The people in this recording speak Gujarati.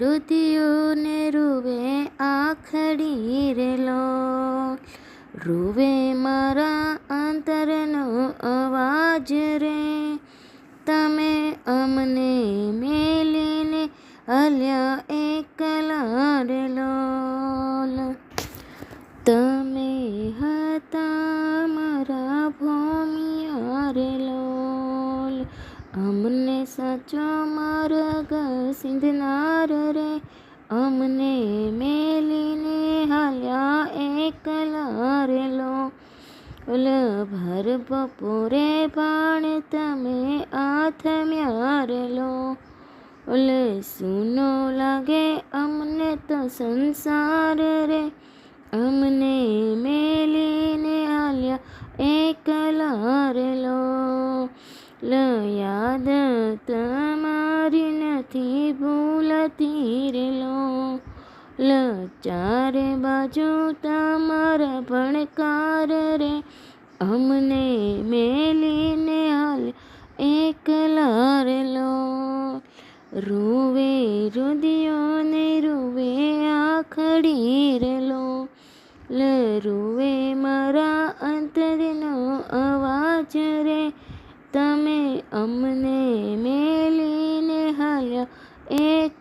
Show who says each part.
Speaker 1: રુધિયોને રૂવે આખડી રેલો. રૂવે મારા અંતરનો અવાજ રે. તમે અમને મેલીને હલ્યા એકલા રેલો. તમે હતા મારા ભૂમિયા રેલો. અમને સાચો માર્ગ સિંધનાર રે, અમને મેલીને હાલ્યા એકલા રેલો ઓલ ભર બપોરે પણ તમે આથમ્યા રેલો ઓલ સૂનો લાગે અમને તો સંસાર રે. અમને મેલીને હાલ્યા એકલા રે લો, યાદ તમા ભૂલતી લો લ ચારે બાજુ તમારા ભણકાર રે. અમને મેલીને હાલ એકલાર લો. રૂવે રુદિયોને રૂવે આખડી રેલો લ, રૂવે મારા અંતરનો અવાજ રે. તમે અમને મેલીને હાલ્યા રેલો